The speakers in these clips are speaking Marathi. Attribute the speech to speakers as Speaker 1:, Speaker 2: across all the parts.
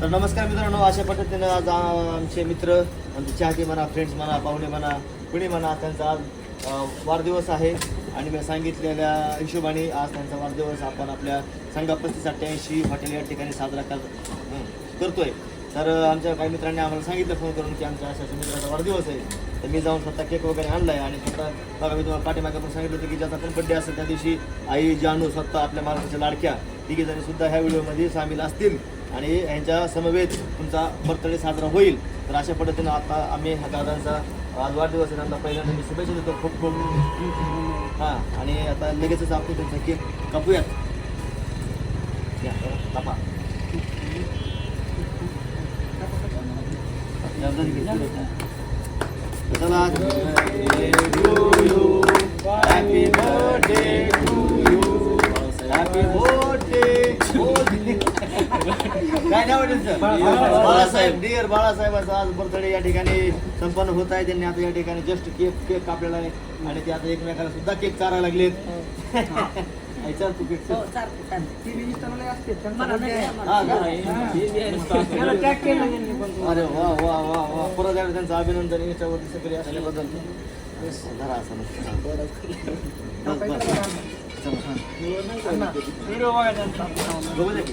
Speaker 1: तर नमस्कार मित्रांनो अशा पद्धतीनं आज आमचे मित्र आमचे चाहते म्हणा फ्रेंड्स म्हणा पाहुणे म्हणा कुणी म्हणा त्यांचा आज वाढदिवस आहे. आणि मी सांगितलेल्या हिशोबाने आज त्यांचा वाढदिवस आपण आपल्या संघा पस्तीस अठ्ठ्याऐंशी हॉटेल या ठिकाणी साजरा कर करतोय. तर आमच्या काही मित्रांनी आम्हाला सांगितलं फोन करून की आमच्या अशा मित्राचा वाढदिवस आहे. तर मी जाऊन स्वतः केक वगैरे आणला आहे आणि स्वतः बघा मी तुम्हाला पाठीमागे पण सांगितलं होतं की ज्याचा पण बड्डे असेल त्या दिवशी आई जानू स्वतः आपल्या महाराष्ट्राच्या लाडक्या तिघी जणी सुद्धा ह्या व्हिडिओमध्ये सामील असतील. आणि यांच्या समवेत तुमचा बर्थडे साजरा होईल. तर अशा पद्धतीनं आता आम्ही हा दादांचा आज वाढदिवस आहे त्यांना पहिल्यांदा मी शुभेच्छा देतो. खूप खूप हां आणि आता लगेचच आपण त्यांचा केक कापूयात. या, कापा. चला. Happy birthday to you happy काय नाव आहे त्यांचं? बाळासाहेब. डिअर बाळासाहेबांचा आज बर्थडे या ठिकाणी संपन्न होत आहे. त्यांनी आता या ठिकाणी जस्ट केक केक कापलेला आहे. आणि ते आता एकमेकाला सुद्धा केक चारायला लागलेत. तू केक चल. हा का? अरे वा वा वा वा. परत एकदा त्यांचं अभिनंदन. इंस्टावरती सक्रिय असल्याबद्दल. धरा असं नुसतं. बस, बस. चला, हा. बघू दे की.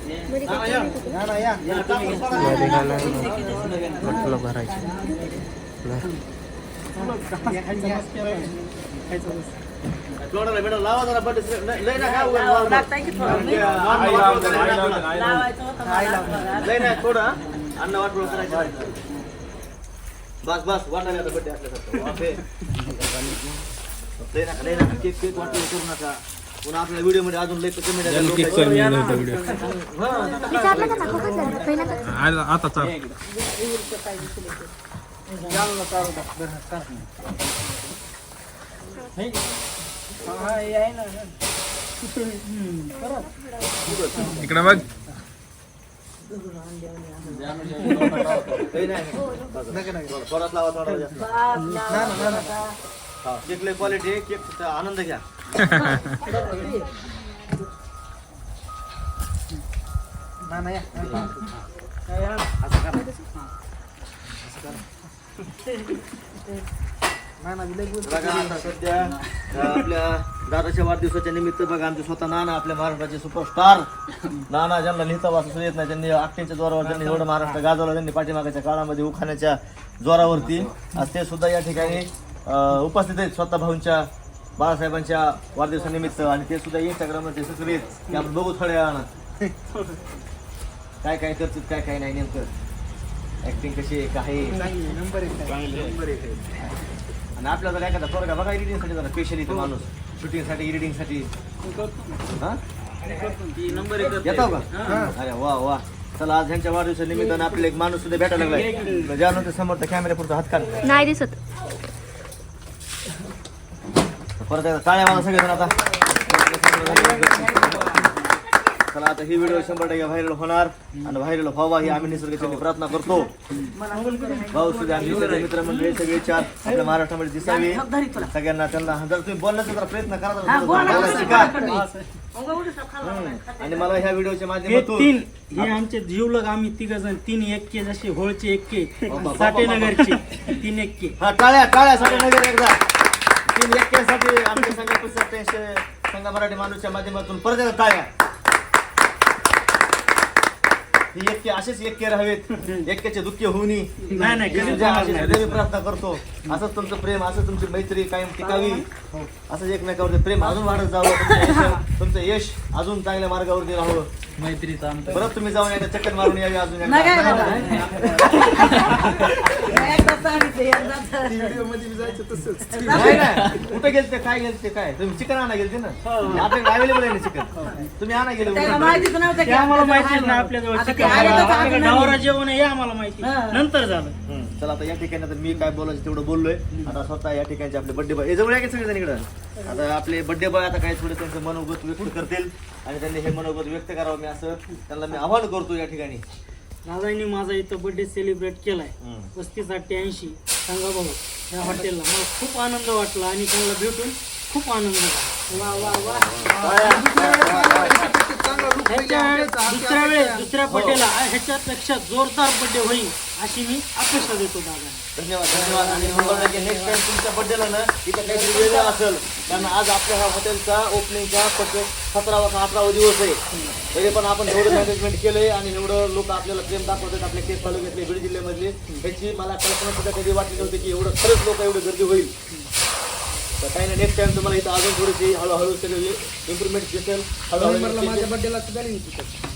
Speaker 1: दादा, या. दादा, या. या, टाकून सोडा.
Speaker 2: म्हटलं भरायचं
Speaker 1: लोटाला बिटाला लावा जरा बड्डे से-
Speaker 3: बघा.
Speaker 1: केक केक पुन्हा आपल्या व्हिडिओमध्ये अजून लय कमी नाही
Speaker 2: केक कर मी नव्हता व्हिडिओ
Speaker 4: विचारलं का दाखव का जरा पहिला
Speaker 2: आता चाल. इकडे बघ.
Speaker 1: लय नाही. परत लावा थोडा जास्त हा, केक लय क्वालिटी आहे केक आनंद घ्या. बघा आता सध्या अं, आपल्या दादाच्या वाढदिवसाच्या निमित्त बघा आमचे स्वतः नाना आपल्या महाराष्ट्राचे सुपरस्टार नाना ज्यांना लिहिता वाचता येत नाही त्यांनी अक्टीच्या जोरावर त्यांनी एवढं महाराष्ट्र गाजवलं त्यांनी पाठीमागाच्या काळामध्ये उखाण्याच्या जोरावरती. आज ते सुद्धा या ठिकाणी उपस्थित आहेत स्वतः भाऊंच्या बाळासाहेबांच्या वाढदिवसानिमित्त आणि ते सुद्धा इंस्टाग्राममध्ये सक्रिय आहेत. ते आपण बघू थोड्या वेळानं. काय काय करतात काय काय नाही नेमकं. ऍक्टिंग कशी आहे काय आहे. आणि आपल्याला जर एखादा पोरगा बघा एडिटिंगसाठी जरा स्पेशली तो माणूस. शूटिंगसाठी एडिटिंगसाठी हा? येतो का? अरे वा वा. चला आज ह्यांच्या वाढदिवसा निमित्तानं आपल्याला एक माणूस सुद्धा भेटायला लागलाय. ज्यानंतर समोर त्या कॅमेरा पुढचा हात काढ.
Speaker 4: नाही दिसत.
Speaker 1: परत एकदा टाळ्या मला सगळेजण आता. चला आता ही व्हिडिओ शंभर टक्के व्हायरल होणार आणि व्हायरल व्हावा ही आम्ही निसर्गाची प्रार्थना करतो. भाऊ सुद्धा आमचे सगळे मित्रमंडळी सगळे चार आपल्या महाराष्ट्रामध्ये दिसावी. सगळ्यांना त्यांना जर तुम्ही बोलण्याचा जरा प्रयत्न करा जरा बोलायला शिका. हम्म. आणि मला ह्या व्हिडिओच्या
Speaker 5: हे
Speaker 1: माध्यमातून
Speaker 5: तीन हे आमचे जीवलग आम्ही तिघ जण तीन एक्के जसे होळचे एक्के साठेनगरचे तीन एक्के.
Speaker 1: हा टाळ्या टाळ्यासाठी नगर एकदा. तीन एक्क्यासाठी आमच्या संघ सत्याऐंशी संघ मराठी माणूसच्या माध्यमातून परत एकदा टाळ्या. ही एक्के असेच एक्के राहावेत. एक्क्याचे दुःख होऊनी
Speaker 5: नाही नाही कधी
Speaker 1: हृदय प्रार्थना करतो. असंच तुमचं प्रेम असं तुमची मैत्री कायम टिकावी. असंच एकमेकावरती प्रेम अजून वाढत जावं. तुमचं यश- तुमचं यश अजून चांगल्या मार्गावरती राहावं.
Speaker 2: मैत्रीचा आमचा
Speaker 1: परत तुम्ही जाऊन एकदा चक्कर मारून यावी अजून एकदा.
Speaker 3: नाही.
Speaker 1: नाही नाही. कुठे गेलते काय गेलते काय तुम्ही चिकन आणा गेलते ना आपल्याकडे अवेलेबल आहे ना चिकन तुम्ही आणा गेले
Speaker 3: त्याला माहितीच नव्हतं की
Speaker 5: ते आम्हाला माहितीच नाही
Speaker 3: म्हणून.
Speaker 5: आपल्याजवळ
Speaker 3: आता ते
Speaker 5: चिकन
Speaker 3: आले तर
Speaker 5: आपल्याकडे
Speaker 3: चांगलं
Speaker 5: डावरा
Speaker 3: नाही.
Speaker 5: जेवण आहे हे आम्हाला माहिती
Speaker 3: हा.
Speaker 5: नंतर झालं.
Speaker 1: चला आता या ठिकाणी आता मी काय बोलायचं तेवढं बोललोय. आता स्वतः या ठिकाणचे आपले बड्डे बॉय जवळ आहे की सगळे इकडं? आता आपले बड्डे बॉय आता काय थोडे त्यांचं मनोगत व्यक्त करतील आणि त्यांनी हे मनोगत व्यक्त करावं मी असं त्यांना मी आवाहन करतो या ठिकाणी.
Speaker 5: दादांनी माझा इथं बर्थडे सेलिब्रेट केलाय. पस्तीस अठ्ठ्याऐंशी सांगा भाऊ या हॉटेलला मला खूप आनंद वाटला आणि त्यांना भेटून खूप आनंद झाला. वा वा वा. ह्याच्या दुसऱ्या वेळेस दुसऱ्या बर्थडेला ह्याच्यापेक्षा जोरदार बर्थडे होईल. अशी मी अपेक्षा देतो दादा
Speaker 1: धन्यवाद धन्यवाद. आणि नेक्स्ट टाइम तुमच्या बड्डेला ना इथं काहीतरी वेगळं असेल. कारण आज आपल्या ह्या हॉटेलचा ओपनिंगचा फक्त सतरावा का अठरावा दिवस आहे. तरी पण आपण एवढं मॅनेजमेंट केलंय आणि एवढं लोक आपल्याला प्रेम दाखवतात. आपल्या केस तालुक्यातले बीड जिल्ह्यामधले. ह्याची मला कल्पना सुद्धा कधी वाटली नव्हती की एवढं खरंच लोक एवढी गर्दी होईल. तर काही नाही नेक्स्ट टाइम तुम्हाला इथं अजून थोडीशी हळूहळू सगळी इम्प्रुव्हमेंट दिसेल. हळूहळू हा तुमच्या पण-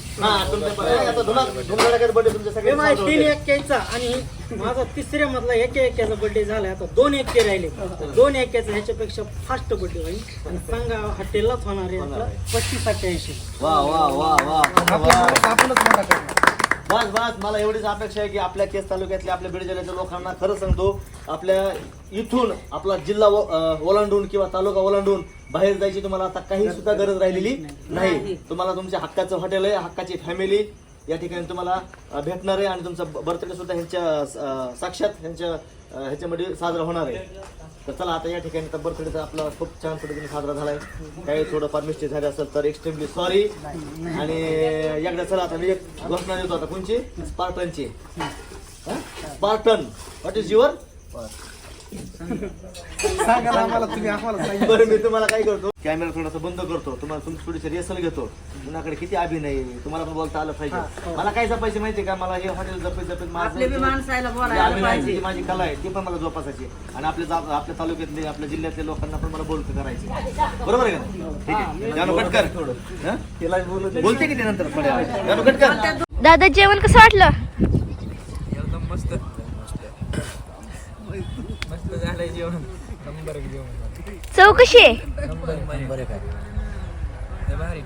Speaker 5: हे तीन. एक्क्याचा आणि माझा तिसऱ्या मधला एक एक्क्याचा बर्थडे झालाय. आता दोन एक्के राहिले. दोन एक्क्याचा ह्याच्यापेक्षा फास्ट बर्थडे होईल. आणि सांगा हॉटेललाच होणार आहे आपला पस्तीस अठ्ठ्याऐंशी
Speaker 1: वा वा वा वा वा. बस बस. मला एवढीच अपेक्षा आहे की आपल्या केस तालुक्यातल्या आपल्या बीड जिल्ह्याच्या लोकांना खरं सांगतो आपल्या इथून आपला जिल्हा ओलांडून किंवा तालुका ओलांडून बाहेर जायची तुम्हाला आता काही सुद्धा गरज राहिलेली नाही. तुम्हाला तुमच्या हक्काचं हॉटेल आहे हक्काची फॅमिली या ठिकाणी तुम्हाला भेटणार आहे आणि तुमचा बर्थडे सुद्धा ह्यांच्या साक्षात ह्यांच्या ह्याच्यामध्ये साजरा होणार आहे. तर चला आता या ठिकाणी तर बर्थडे तर आपला खूप छान पद्धतीने साजरा झालाय. काही थोडंफार मिस्टेक झाले असेल तर एक्स्ट्रीमली सॉरी आणि एकदा चला आता मी एक घोषणा देतो आता कोणची? स्पार्टनची स्पार्टन व्हॉट इज युअर बरं मी तुम्हाला काय करतो? कॅमेरा थोडासा बंद करतो. तुम्हाला तुमची थोडीशी रेसल घेतो. कुणाकडे किती अभिनय आहे, तुम्हाला पण बोलता आलं पाहिजे. मला काय जपायचे माहितीये का? मला हे हॉटेल जपत जपत
Speaker 3: आपले बी
Speaker 1: माझं
Speaker 3: माणसाला
Speaker 1: जी
Speaker 3: बोलायला
Speaker 1: अभिनयाची
Speaker 3: पाहिजे.
Speaker 1: जी माझी कला आहे ती पण मला जोपासायची आणि आपल्या जा- आपल्या तालुक्यातले आपल्या जिल्ह्यातल्या लोकांना पण मला बोलत करायचे बरोबर आहे का? ठीक आहे. जानू कटकर हं? बोलते किती नंतर? थोड्या वेळाने. जानू कटकर
Speaker 4: दादा जेवण कसं वाटलं
Speaker 2: एकदम मस्त मस्त झालंय जेवण. नंबर एक जेवण
Speaker 4: चव कशी आहे.
Speaker 2: नंबर एक. आहे. लय भारी.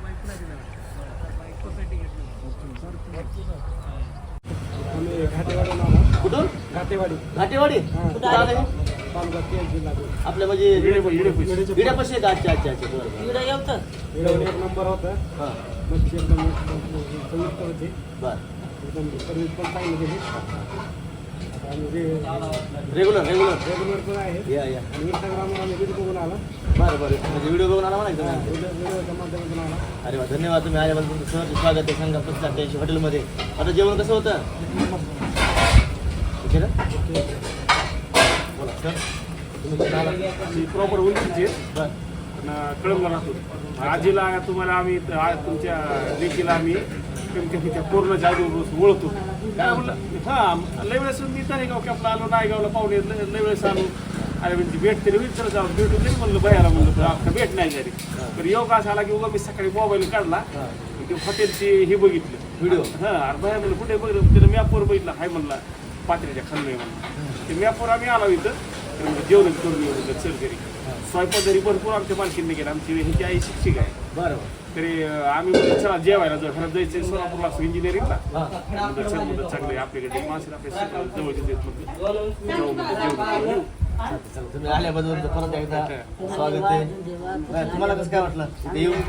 Speaker 1: कुठून घाटेवाडी. घाटेवाडी? कुठं आलं हे? आपल्या म्हणजे विड्यापाशी? अच्छा अच्छा अच्छा. बरं,
Speaker 5: एक नंबर होता.
Speaker 1: हां,
Speaker 5: मच्छी एकदम चविष्ट होती.
Speaker 1: बरं.
Speaker 5: एकदम सर्विस पण चांगली केली.
Speaker 1: रेग्युलर रेग्युलर
Speaker 5: रेग्युलर पण आहे
Speaker 1: या या
Speaker 5: आणि इंस्टाग्रामवर आम्ही व्हिडिओ बघून आला.
Speaker 1: बरं बरं. म्हणजे व्हिडिओ बघून आला म्हणा का तुम्ही?
Speaker 5: व्हिडिओ व्हिडिओच्या माध्यमातून आला.
Speaker 1: अरे वा धन्यवाद तुम्ही आल्याबद्दल तुमचं सहर्ष स्वागत आहे सांगा पस्तीस अठ्ठ्याऐंशी हॉटेलमध्ये. आता जेवण कसं होतं? ठीक आहे ना? बोला सर तुम्ही?
Speaker 6: प्रॉपर उंचीची
Speaker 1: बरं.
Speaker 6: कळंबला राहतो. आजीला तुम्हाला आम्ही तुमच्या लेकीला आम्ही कमी कमी त्या कोरोनाच्या आधी ओळखतो काय म्हणलं? हा लय वेळेस मी गाव की आपलं आलो नायगावला पाहुणे लय वेळेस आलो. अरे म्हणजे भेट तरी होईल तर जाऊ भेटू तरी म्हणलं बाहेर म्हणलं तर आता भेट नाही झाली. तर योग असा आला की उगा मी सकाळी मोबाईल काढला. ते हॉटेलची हे बघितलं.
Speaker 1: व्हिडिओ
Speaker 6: हा अरे बाहेर म्हणलं कुठे बघितलं? तिला मॅपवर बघितलं. हाय म्हणला पात्र्याच्या खाल्लंय म्हणलं ते मॅपवर आम्ही आलो इथं. तर म्हणलं जेवण करून येऊ चल घरी. स्वयंपाक घरी भरपूर आमच्या मालकीने गेला आमची ह्याची आई शिक्षिक आहे.
Speaker 1: बरं
Speaker 6: तरी अं, आम्ही म्हणलं चला जेवायला जर घरात जायचं सोलापूरला असं इंजिनिअरिंगला म्हणलं चल म्हणलं चांगलं आहे आपल्याकडे माणसं आपल्या जवळचे देत म्हणलं जाऊ म्हणलं जेवण करून येऊ.
Speaker 1: तुम्ही आल्याबद्दल परत एकदा स्वागत आहे. नाही, तुम्हाला कसं काय वाटलं? इथे येऊन?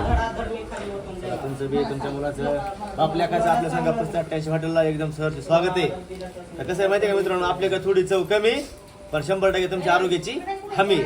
Speaker 1: चला, तुमचं बी तुमच्या मुलाचं. आपल्या कसं आपल्या संघा पुस्तक अठ्ठ्याऐंशी हॉटेलला एकदम सहर्ष स्वागत आहे. तर कसं आहे माहिती आहे का मित्रांनो? आपल्याकडे थोडी चव कमी पण शंभर टक्के तुमच्या आरोग्याची हमी